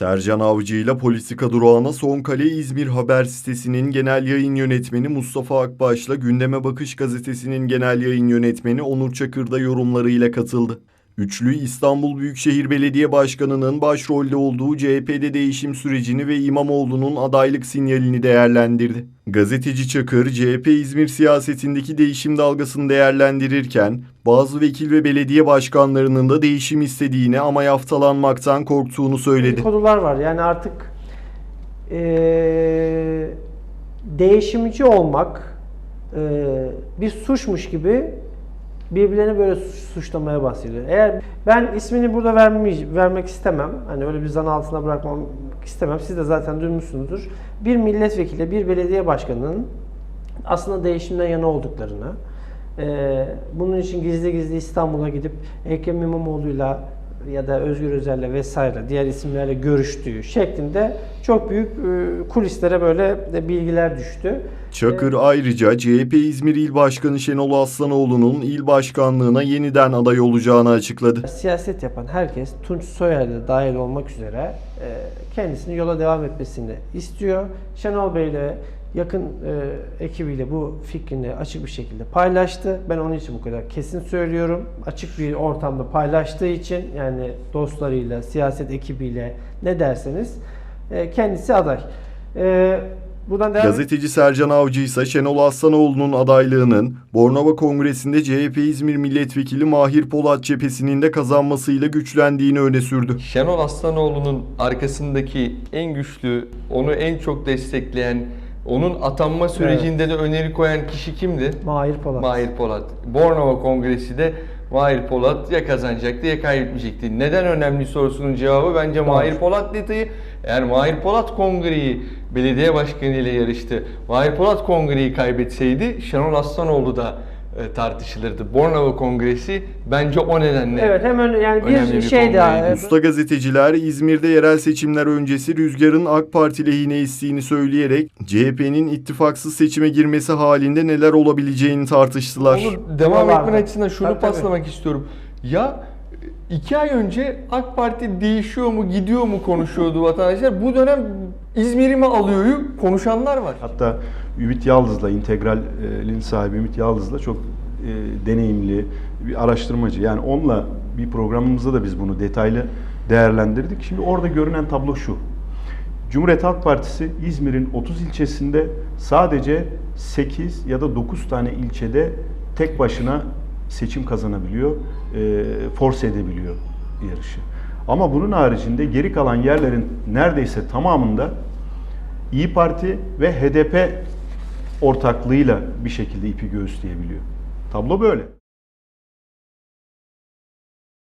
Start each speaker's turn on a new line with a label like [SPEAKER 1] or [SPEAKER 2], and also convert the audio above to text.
[SPEAKER 1] Sercan Avcı ile Politika Durağı'na Son Kale İzmir Haber sitesinin genel yayın yönetmeni Mustafa Akbaş'la Gündeme Bakış gazetesinin genel yayın yönetmeni Onur Çakır da yorumlarıyla katıldı. Üçlü İstanbul Büyükşehir Belediye Başkanı'nın başrolde olduğu CHP'de değişim sürecini ve İmamoğlu'nun adaylık sinyalini değerlendirdi. Gazeteci Çakır, CHP İzmir siyasetindeki değişim dalgasını değerlendirirken, bazı vekil ve belediye başkanlarının da değişim istediğini ama yaftalanmaktan korktuğunu söyledi.
[SPEAKER 2] konular var. Yani artık eee, değişimci olmak eee, bir suçmuş gibi birbirlerini böyle suç- suçlamaya bahsediyor. Eğer ben ismini burada vermey- vermek istemem. Hani öyle bir zan altına bırakmam istemem. Siz de zaten duymuşsunuzdur. Bir milletvekili, bir belediye başkanının aslında değişimden yana olduklarını, eee, bunun için gizli gizli İstanbul'a gidip Ekrem İmamoğlu'yla ya da Özgür Özel'le vesaire diğer isimlerle görüştüğü şeklinde çok büyük e, kulislere böyle de bilgiler düştü.
[SPEAKER 1] Çakır ayrıca CHP İzmir İl Başkanı Şenol Aslanoğlu'nun il başkanlığına yeniden aday olacağını açıkladı.
[SPEAKER 2] Siyaset yapan herkes Tunç Soyer'de dahil olmak üzere e, kendisini yola devam etmesini istiyor. Şenol Bey ile yakın e, ekibiyle bu fikrini açık bir şekilde paylaştı. Ben onun için bu kadar kesin söylüyorum. Açık bir ortamda paylaştığı için yani dostlarıyla, siyaset ekibiyle ne derseniz e, kendisi aday. E, buradan devam
[SPEAKER 1] Gazeteci Sercan Avcı ise Şenol Aslanoğlu'nun adaylığının Bornova Kongresi'nde CHP İzmir Milletvekili Mahir Polat cephesinin de kazanmasıyla güçlendiğini öne sürdü.
[SPEAKER 3] Şenol Aslanoğlu'nun arkasındaki en güçlü, onu en çok destekleyen, onun atanma sürecinde de öneri koyan kişi kimdi?
[SPEAKER 2] Mahir Polat.
[SPEAKER 3] Mahir Polat. Bornova Kongresi de Mahir Polat ya kazanacaktı ya kaybetmeyecekti. Neden önemli sorusunun cevabı bence Mahir Polat detayı. Eğer Mahir Polat kongreyi belediye başkanı ile yarıştı. Mahir Polat kongreyi kaybetseydi Şenol Aslanoğlu da tartışılırdı. Bornova Kongresi bence o nedenle.
[SPEAKER 2] Evet hemen yani bir
[SPEAKER 3] bir
[SPEAKER 2] şey daha.
[SPEAKER 1] Usta gazeteciler İzmir'de yerel seçimler öncesi rüzgarın AK Parti lehine estiğini söyleyerek CHP'nin ittifaksız seçime girmesi halinde neler olabileceğini tartıştılar.
[SPEAKER 3] Onu devam
[SPEAKER 2] Buralarda.
[SPEAKER 3] etmen açısından şunu
[SPEAKER 2] Tabii, tabii.
[SPEAKER 3] paslamak istiyorum. Ya iki ay önce AK Parti değişiyor mu gidiyor mu konuşuyordu vatandaşlar. Bu dönem İzmir'i mi alıyoryu konuşanlar var.
[SPEAKER 4] Hatta Ümit Yaldız'la, İntegral'in sahibi Ümit Yaldız'la çok e, deneyimli bir araştırmacı. Yani onunla bir programımızda da biz bunu detaylı değerlendirdik. Şimdi orada görünen tablo şu. Cumhuriyet Halk Partisi İzmir'in 30 ilçesinde sadece 8 ya da 9 tane ilçede tek başına seçim kazanabiliyor, e, force edebiliyor yarışı. Ama bunun haricinde geri kalan yerlerin neredeyse tamamında İyi Parti ve HDP ortaklığıyla bir şekilde ipi göğüsleyebiliyor. Tablo böyle.